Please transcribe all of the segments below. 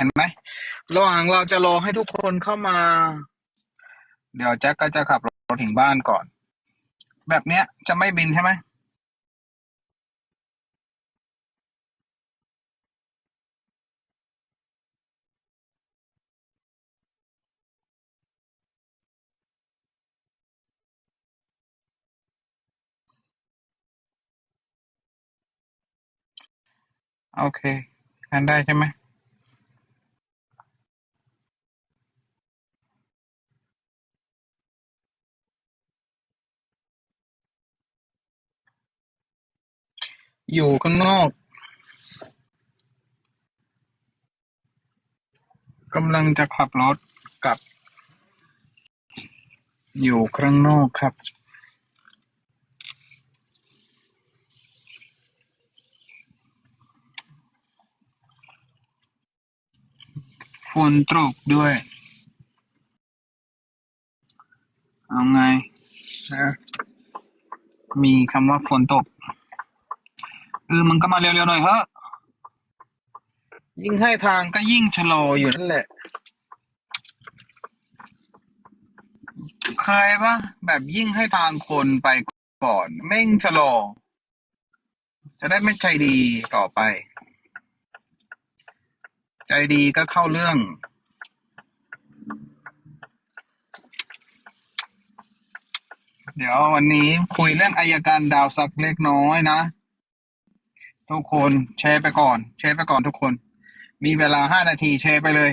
เห็นไหมระหว่างเราจะรอให้ทุกคนเข้ามา เดี๋ยวแจ็คก็จะขับรถถึงบ้านก่อน แบบเนี้ยจะไม่บินใช่ไหมโอเคงั้นได้ใช่ไหม อยู่ข้างนอกกำลังจะขับรถกลับ อยู่ข้างนอกครับ ฝนตกด้วย เอาไงนะมีคำว่าฝนตก เออมันก็มาเร็วๆหน่อยเถอะยิ่งให้ทางก็ยิ่งชะลออยู่นั่นแหละ เคยปะแบบยิ่งให้ทางคนไปก่อนแม่งชะลอ จะได้ไม่ใจดีต่อไป ใจดีก็เข้าเรื่องเดี๋ยววันนี้คุยเรื่องอายการดาวสักเล็กน้อยนะ ทุกคนแชร์ไปก่อน แชร์ไปก่อนทุกคน มีเวลาห้านาทีแชร์ไปเลย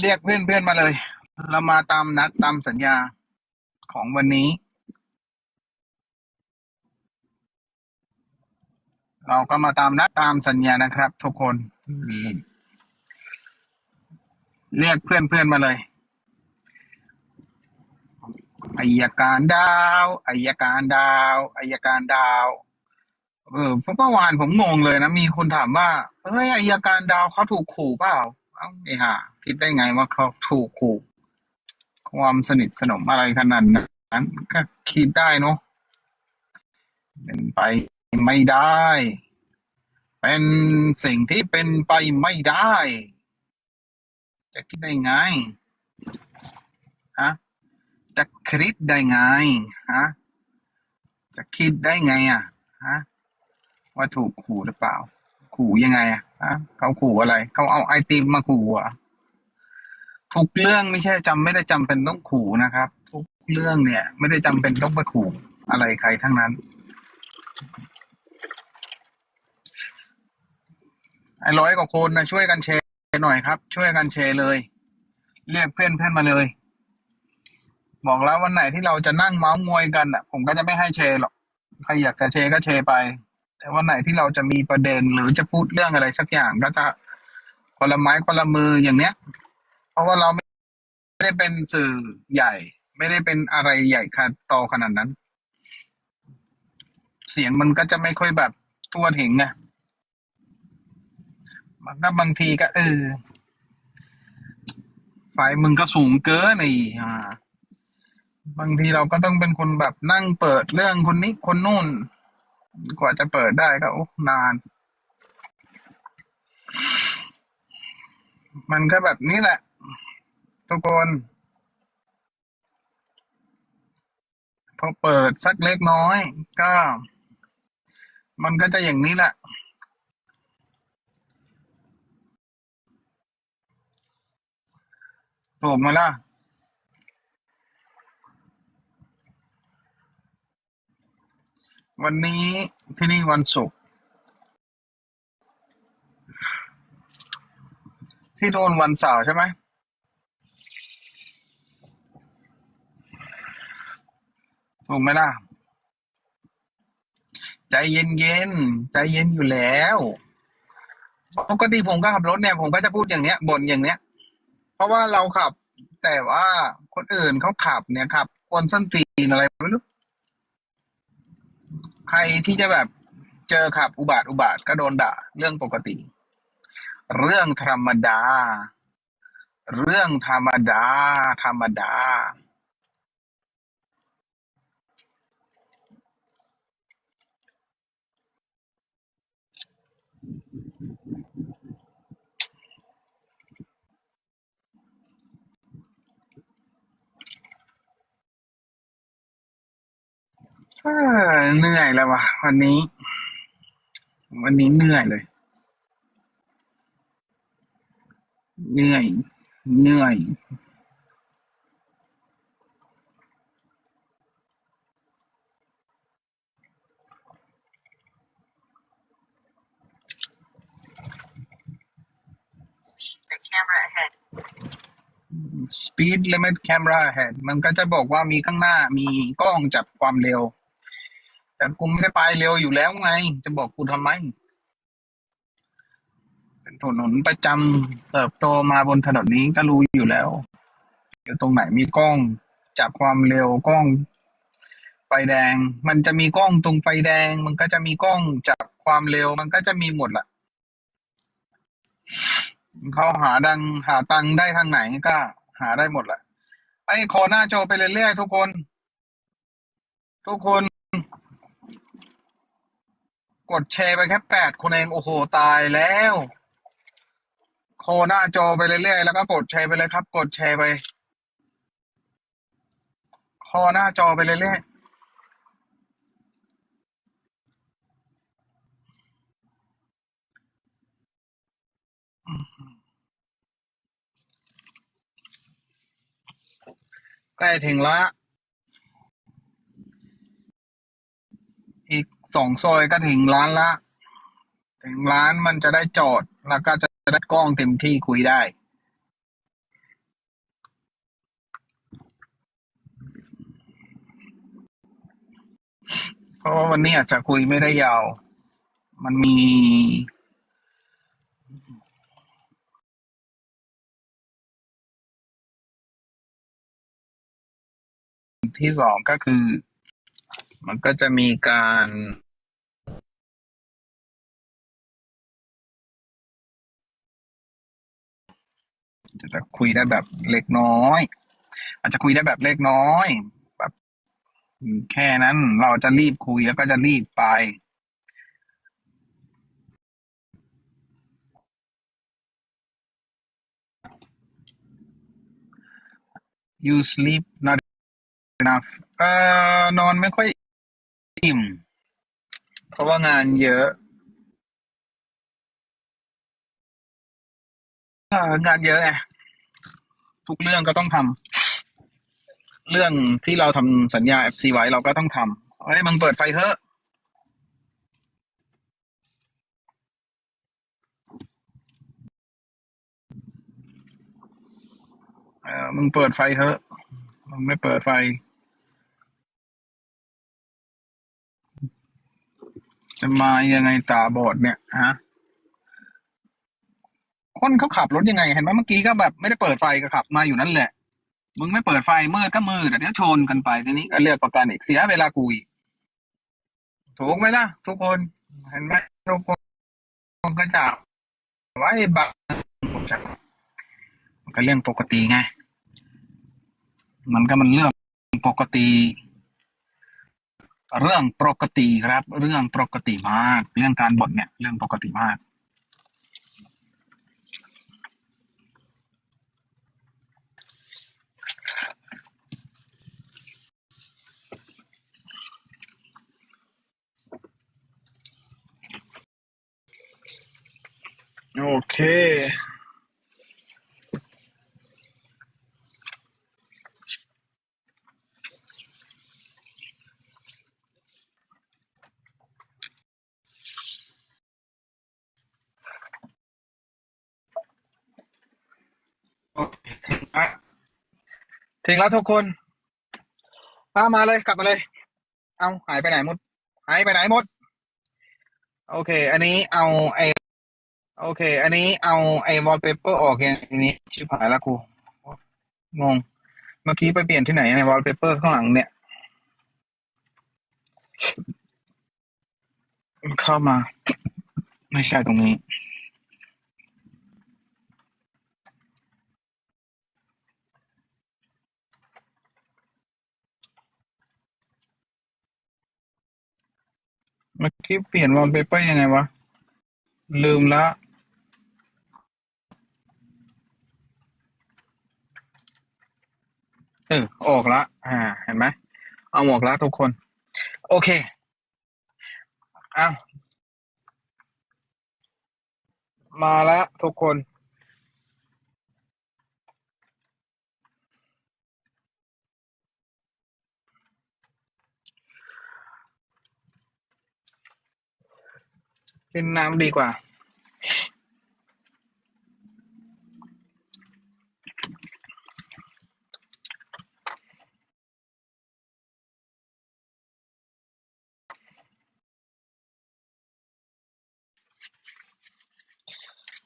เรียกเพื่อนเพื่อนมาเลย เรามาตามนัดตามสัญญาของวันนี้ เราก็มาตามนัดตามสัญญานะครับ ทุกคนเรียกเพื่อนเพื่อนมาเลยอายการดาวอายการดาวอายการดาว เออเพราะเมื่อวานผมงงเลยนะ มีคนถามว่าเฮ้ยอายการดาวเขาถูกขู่เปล่าเอ้าไอ้ห่าคิดได้ไงว่าเขาถูกขู่ ความสนิทสนมอะไรขนาดนั้นก็คิดได้เนาะเป็นไปไม่ได้ เป็นสิ่งที่เป็นไปไม่ได้ จะคิดได้ไงฮะจะคิดได้ไงฮะจะคิดได้ไงอะฮะ ว่าถูกขู่หรือเปล่า ขู่ยังไงอะเขาขู่อะไร เขาเอาไอติมมาขู่อะทุกเรื่องไม่ใช่จำไม่ได้จำเป็นต้องขู่นะครับ ทุกเรื่องเนี่ย ไม่ได้จำเป็นต้องไปขู่อะไรใครทั้งนั้นไอ้ร้อยกว่าคนนะช่วยกันแชร์หน่อยครับ ช่วยกันแชร์เลย เรียกเพื่อนเพื่อนมาเลย บอกแล้ววันไหนที่เราจะนั่งเมาส์มวยกันอะ ผมก็จะไม่ให้แชร์หรอกใครอยากจะแชร์ก็แชร์ไป แต่วันไหนที่เราจะมีประเด็นหรือจะพูดเรื่องอะไรสักอย่างก็จะคนละไม้คนละมืออย่างเนี้ย เพราะว่าเราไม่ได้เป็นสื่อใหญ่ ไม่ได้เป็นอะไรใหญ่ขนาดโตขนาดนั้น เสียงมันก็จะไม่ค่อยแบบทั่วถึงไงมันก็บางทีก็ เออไฟมึงก็สูงเกินไอ้อ่าบางทีเราก็ต้องเป็นคนแบบนั่งเปิดเรื่องคนนี้คนนู่น กว่าจะเปิดได้ก็นาน มันก็แบบนี้แหละ ทุกคนพอเปิดสักเล็กน้อย ก็ มันก็จะอย่างนี้แหละถูกไหมล่ะ วันนี้ที่นี่วันศุกร์ที่โดนวันเสาร์ใช่ไหมถูกไหมล่ะ ใจเย็นเย็นใจเย็นอยู่แล้วปกติผมก็ขับรถเนี่ย ผมก็จะพูดอย่างเนี้ยบ่นอย่างเนี้ย เพราะว่าเราขับ แต่ว่าคนอื่นเขาขับเนี่ยขับกวนส้นตีนอะไรไม่รู้ ใครที่จะแบบเจอขับอุบาทอุบาทก็โดนด่า เรื่องปกติ เรื่องธรรมดา เรื่องธรรมดา ธรรมดา เหนื่อยแล้วว่ะวันนี้ วันนี้เหนื่อยเลย เหนื่อย เหนื่อย the camera ahead. speed limit camera ahead มันก็จะบอกว่ามีข้างหน้ามีกล้องจับความเร็ว แต่กูไม่ได้ไปเร็วอยู่แล้วไง จะบอกกูทำไมเป็นถนนประจำเติบโตมาบนถนนนี้ก็รู้อยู่แล้วอยู่ตรงไหนมีกล้องจับความเร็วกล้อง ไฟแดง มันจะมีกล้องตรงไฟแดง มันก็จะมีกล้องจับความเร็ว มันก็จะมีหมดแหละเขาหาดังหาตังได้ทางไหนก็ หาได้หมดแหละไอ้ขอหน้าโจไปเรื่อยๆทุกคน ทุกคน กดแชร์ไปแค่แปดคนเอง โอ้โห ตายแล้ว โคหน้าจอไปเรื่อยๆ แล้วก็กดแชร์ไปเลยครับ กดแชร์ไป คอหน้าจอไปเรื่อยๆใกล้ถึงละ อีก สองซอยก็ถึงร้านละ ถึงร้านมันจะได้จอดแล้วก็จะได้กล้องเต็มที่คุยได้เพราะว่าวันนี้อาจจะคุยไม่ได้ยาว มันมี ที่สองก็คือ มันก็จะมีการจะคุยได้แบบเล็กน้อย อาจจะคุยได้แบบเล็กน้อย แบบแค่นั้นเราจะรีบคุยแล้วก็จะรีบไป you sleep not enough เอ่อนอนไม่ค่อย อิ่ม เพราะว่างานเยอะ เอ่องานเยอะไงทุกเรื่องก็ต้องทำเรื่องที่เราทำสัญญา FC ไว้เราก็ต้องทำเฮ้ยมึงเปิดไฟเถอะ เออมึงเปิดไฟเถอะมึงไม่เปิดไฟ จะมายังไงตาบอดเนี่ยฮะคนเขาขับรถยังไง เห็นไหมเมื่อกี้ก็แบบไม่ได้เปิดไฟก็ขับ มาอยู่นั่นแหละ มึงไม่เปิดไฟมืดก็มืดเดี๋ยวชนกันไปทีนี้ก็เรียกประกันอีกเสียเวลากูอีกถูกไหมล่ะ ทุกคนเห็นไหมทุกคนก็จะไว้บักมันก็เรื่องปกติไง มันก็มันเรื่องปกติ เรื่องปกติครับ เรื่องปกติมาก เรื่องการบ่นเนี่ย เรื่องปกติมาก โอเค โอเคถึงละ ถึงแล้วทุกคนป้ามาเลยกลับมาเลย เอาหายไปไหนหมด หายไปไหนหมด โอเค อันนี้เอาไอโอเค อันนี้เอาไอวอลเปเปอร์ออกยังนี้ชิบหายละกูงง เมื่อกี้ไปเปลี่ยนที่ไหนในวอลเปเปอร์ข้างหลังเนี่ยเข้ามา ไม่ใช่ตรงนี้ ที่เปลี่ยนวอลเปเปอร์ยังไงวะ ลืมละเออออกละ อ่า เห็นไหม เอาออกละทุกคน โอเค อ้ามาละทุกคน กินน้ำดีกว่า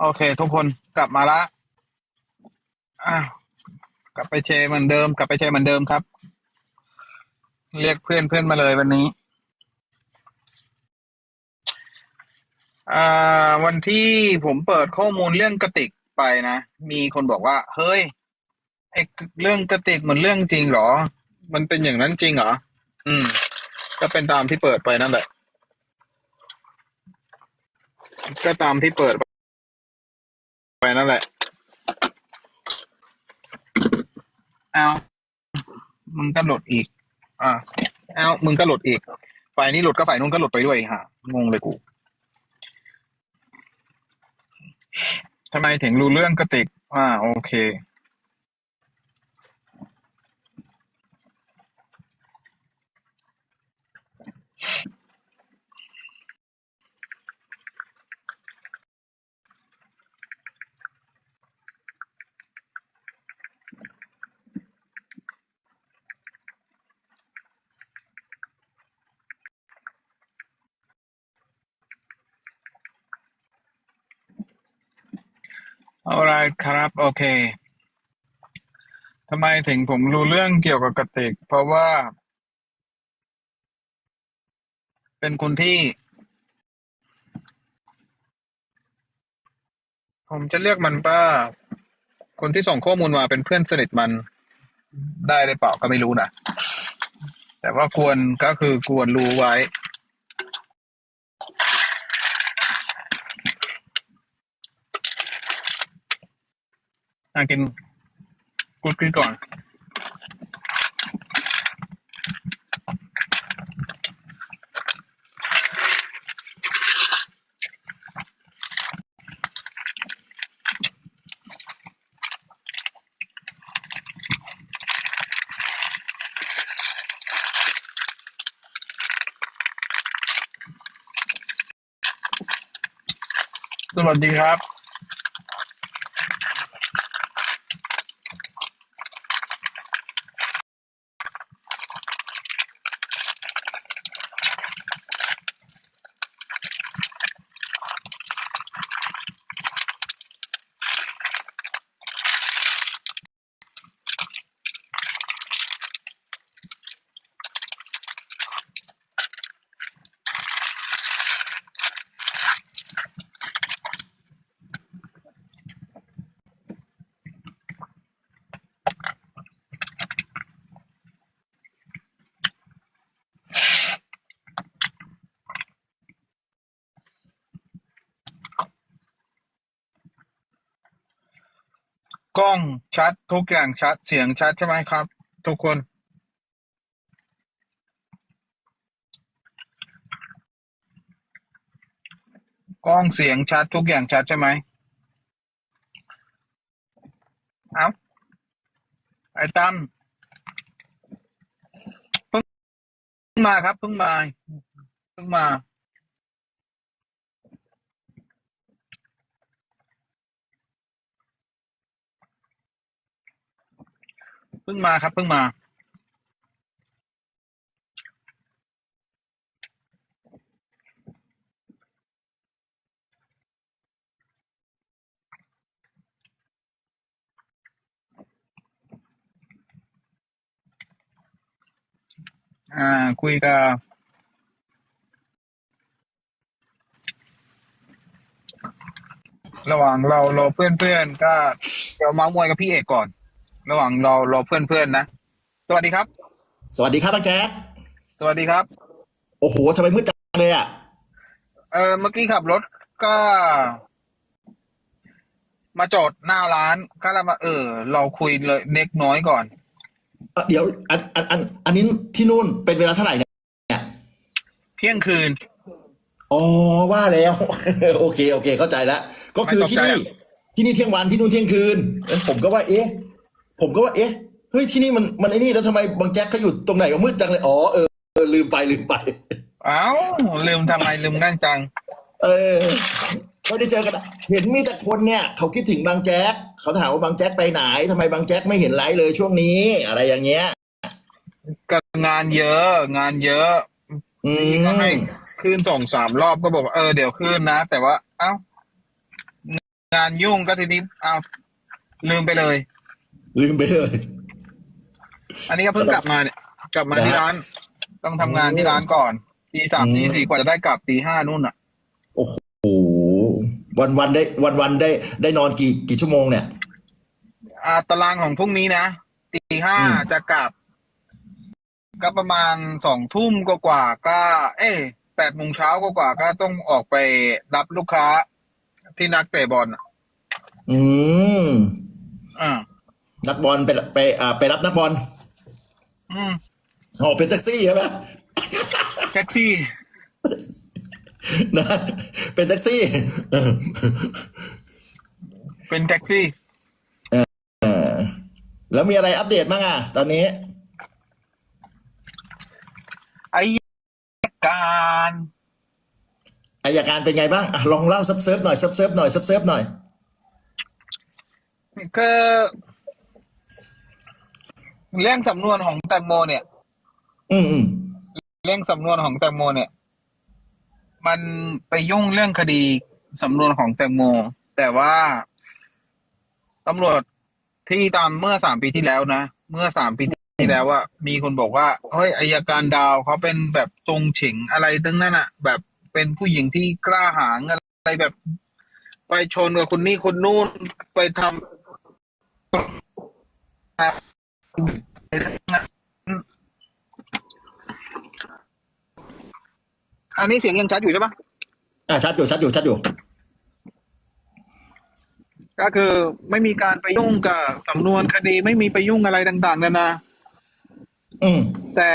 โอเค ทุกคนกลับมาละอ้าวกลับไปเชเหมือนเดิม กลับไปเชเหมือนเดิมครับ เรียกเพื่อนเพื่อนมาเลยวันนี้ อ่าวันที่ผมเปิดข้อมูลเรื่องกระติกไปนะ มีคนบอกว่า เฮ้ยไอ้เรื่องกระติกมันเรื่องจริงเหรอ มันเป็นอย่างนั้นจริงเหรอ อืม ก็เป็นตามที่เปิดไปนั่นแหละ ก็ตามที่เปิดไปนั่นแหละ เอามึงก็หลุดอีก อ่าเอามึงก็หลุดอีกฝ่ายนี้หลุดก็ฝ่ายนู้นก็หลุดไปด้วยฮะงงเลยกู ทำไมถึงรู้เรื่องกติก อ่า โอเค ครับ โอเคทำไมถึงผมรู้เรื่องเกี่ยวกับกระติก เพราะว่า เป็นคนที่ ผมจะเรียกมันว่าคนที่ส่งข้อมูลมาเป็นเพื่อนสนิทมันได้หรือเปล่าก็ไม่รู้นะแต่ว่าควรก็คือควรรู้ไว้ อะกินกูกินก่อนสวัสดีครับ กล้องชัดทุกอย่างชัดเสียงชัดใช่ไหมครับ ทุกคน กล้องเสียงชัดทุกอย่างชัดใช่ไหมเอาไอ้ตั้มเพิ่งมาครับเพิ่งมาเพิ่งมา เพิ่งมาครับเพิ่งมา อ่า คุยกับระหว่างเรารอเพื่อนเพื่อนๆก็เดี๋ยวมาส์มอยกับพี่เอกก่อน ระหว่างรอรอเพื่อนเพื่อนๆนะ สวัสดีครับ สวัสดีครับอาแจ๊ดสวัสดีครับ โอ้โหทำไมมืดจังเลยอะ เออเมื่อกี้ขับรถก็ มาจอดหน้าร้านก็เลยมาเออ เราคุยเลยเล็กน้อยก่อนเอ่อเดี๋ยว อันอันอันอันนี้ที่นู่นเป็นเวลาเท่าไหร่เนี่ยเที่ยงคืน อ๋อว่าแล้ว โอเค โอเค เข้าใจแล้ว ก็คือไม่ตกที่ใจนี่อะที่นี่เที่ยงวันที่นู่นเที่ยงคืนแล้วผมก็ว่า เอ๊ะ ผมก็ว่าเอ๊ะเฮ้ยที่นี่มันมันไอ้นี่แล้วทำไมบางแจ็คเขาอยู่ตรงไหนก็มืดจังเลยอ๋อเออเออลืมไปลืมไป เอ้าลืมทำไมลืมนั่งจัง เออไม่ได้เจอกันอะเห็นมีแต่คนเนี่ย เขาคิดถึงบางแจ็คเขาถามว่าบางแจ็คไปไหนทำไมบางแจ็คไม่เห็นไลฟ์เลยช่วงนี้ อะไรอย่างเงี้ยก็งานเยอะ งานเยอะอืนี่ก็ให้มขึ้นส่งสามรอบก็บอกว่าเออเดี๋ยวขึ้นนะ แต่ว่า เอ้างานยุ่งก็ทีนี้เอาลืมไปเลย ลืมไปเลย อันนี้ก็เพิ่งกลับมาเนี่ยกลับมานะฮะที่ร้าน ต้องทำงานที่ร้านก่อนตีสามอืมตีสี่กว่าจะได้กลับตีห้านู่นอะ โอ้โหวันวันๆได้วันวันๆได้ได้นอนกี่กี่ชั่วโมงเนี่ย อ่าตารางของพรุ่งนี้นะตีห้าอืม จะกลับ ก็ประมาณสองทุ่มกว่าๆก็ เอ้แปดโมงเช้ากว่าๆก็ต้องออกไปรับลูกค้าที่นักเตะบอลอะอืม อ่า นักบอลไปไปอ่าไปรับนักบอลอืมอ๋อเป็นแท็กซี่ใช่ไหมแท็กซี่นะเป็นแท็กซี่เออเป็นแท็กซี่เออแล้วมีอะไรอัปเดตบ้างอะ ตอนนี้ อายการอายการเป็นไงบ้างอะลองเล่าซับเซิร์ฟหน่อยซับเซิร์ฟหน่อยซับเซิร์ฟหน่อย ก็ เรื่องสำนวนของแตงโมเนี่ย อืมอืมเรื่องสำนวนของแตงโมเนี่ย มันไปยุ่งเรื่องคดีสำนวนของแตงโม แต่ว่าตำรวจที่ตามเมื่อสามปีที่แล้วนะ เมื่อสามปีที่แล้วว่า มีคนบอกว่าเฮ้ยอายการดาวเขาเป็นแบบตรงเฉิงอะไรตั้งนั้นอะแบบเป็นผู้หญิงที่กล้าหาญอะไรแบบ ไปชนกับคนนี้คนนู้นไปทำ อันนี้เสียงยังชัดอยู่ใช่ปะอะชัดอยู่ชัดอยู่ชัดอยู่ ก็คือไม่มีการไปยุ่งกับสำนวนคดีไม่มีไปยุ่งอะไรต่างๆนานาอืมแต่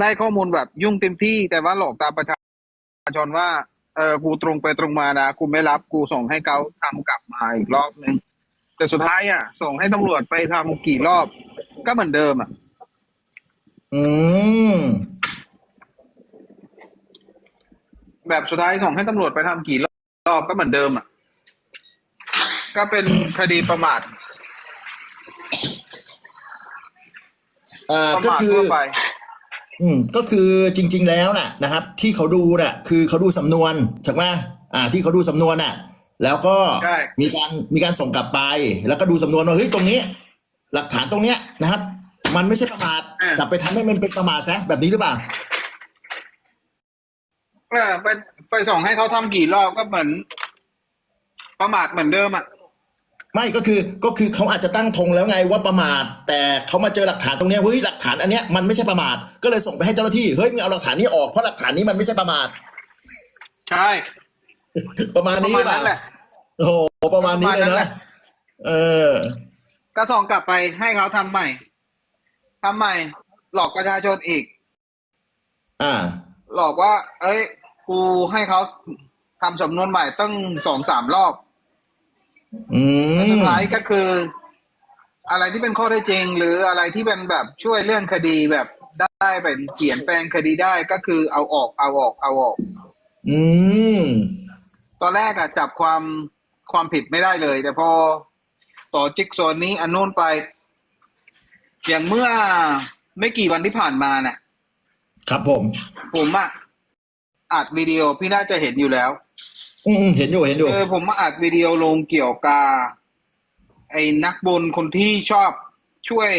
ได้ข้อมูลแบบยุ่งเต็มที่แต่ว่าหลอกตามประชาชนว่า เออกูตรงไปตรงมานะกูไม่รับกูส่งให้เขาทำกลับมาอีกรอบนึง แต่สุดท้ายอะ ส่งให้ตำรวจไปทำกี่รอบ ก็เหมือนเดิมอะ อืม แบบสุดท้ายส่งให้ตำรวจไปทำกี่รอบก็เหมือนเดิมอะ ก็เป็นคดีประมาทอ่าประก็มาทคือ ทั่วไป อืมก็คือจริง ๆ แล้วน่ะนะครับ ที่เขาดูน่ะ คือเขาดูสำนวนใช่ไหมอ่า ที่เขาดูสำนวนน่ะ แล้วก็ใช่มีการมีการส่งกลับไป แล้วก็ดูสำนวนว่าเฮ้ยตรงนี้ หลักฐานตรงเนี้ยนะครับ มันไม่ใช่ประมาทกลับไปทำให้มันเป็นประมาทซะแบบนี้หรือเปล่าเออไปไปส่งให้เขาทำกี่รอบก็เหมือน ประมาทเหมือนเดิมอะไม่ก็คือก็คือเขาอาจจะตั้งธงแล้วไงว่าประมาท แต่เขามาเจอหลักฐานตรงเนี้ยเฮ้ยหลักฐานอันเนี้ยมันไม่ใช่ประมาทก็เลยส่งไปให้เจ้าหน้าที่เฮ้ยมึงเอาหลักฐานนี้ออกเพราะหลักฐานนี้มันไม่ใช่ประมาทใช่ ประมาณประนี้หมารืณอเปนั้ล่านแหละโอ้โหประมาณนี้เลยประมาณนั้นแหนะละเออ ก็ส่งกลับไปให้เขาทำใหม่ทำใหม่ หลอกประชาชนอีก อ่า หลอกว่า เอ้ยกูให้เขาทำสำนวนใหม่ตั้งสองสามรอบอืแล้วสุดมท้ายก็คือ อะไรที่เป็นข้อได้จริง หรืออะไรที่เป็นแบบช่วยเรื่องคดีแบบได้แบบเขียนแปลงคดีได้ก็คือเอาออกเอาออกเอาออก อืม ตอนแรกอะจับความความผิดไม่ได้เลย แต่พอต่อจิ๊กโซนนี้อันนู้นไป อย่างเมื่อไม่กี่วันที่ผ่านมาเนี่ยครับผม ผมอะอัดวิดีโอพี่น่าจะเห็นอยู่แล้ว อืมเห็นอยู่เห็นอยู่เออผมมาอัดวิดีโอลงเกี่ยวกับไอ้นักบุญคนที่ชอบช่วย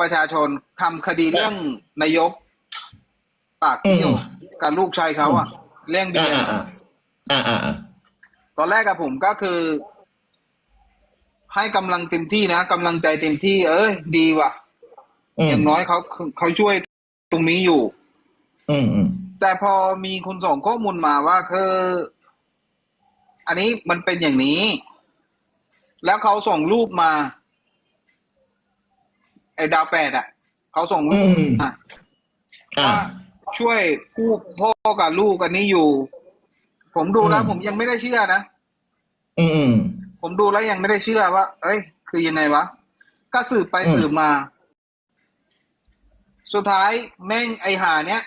ประชาชนทำคดีเรื่องนายกปากเที่ยวกับลูกชายเขาอะเรื่องเดีอ่ายว อ่าอ่าอ่าอ่าตอนแรกกับผมก็คือ ให้กำลังเต็มที่นะกำลังใจเต็มที่ เอ้ยดีว่ะ อือมย่างน้อยเขาเขาช่วยตรงนี้อยู่ อืมอืมแต่พอมีคุณส่งข้อมูลมาว่าคืออันนี้มันเป็นอย่างนี้ แล้วเขาส่งรูปมา ไอ้ดาวแปดอะเขาส่งรูอืปมมาอ่า ว่าช่วยผู้พ่อกับลูกอันนี้อยู่ ผมดูแล้วอืมผมยังไม่ได้เชื่อนะอืมอืมผมดูแล้วยังไม่ได้เชื่อว่า เอ้ย คือยังไงวะ ก็สืบไปอืมสืบมา สุดท้ายแม่งไอหาเนี้ย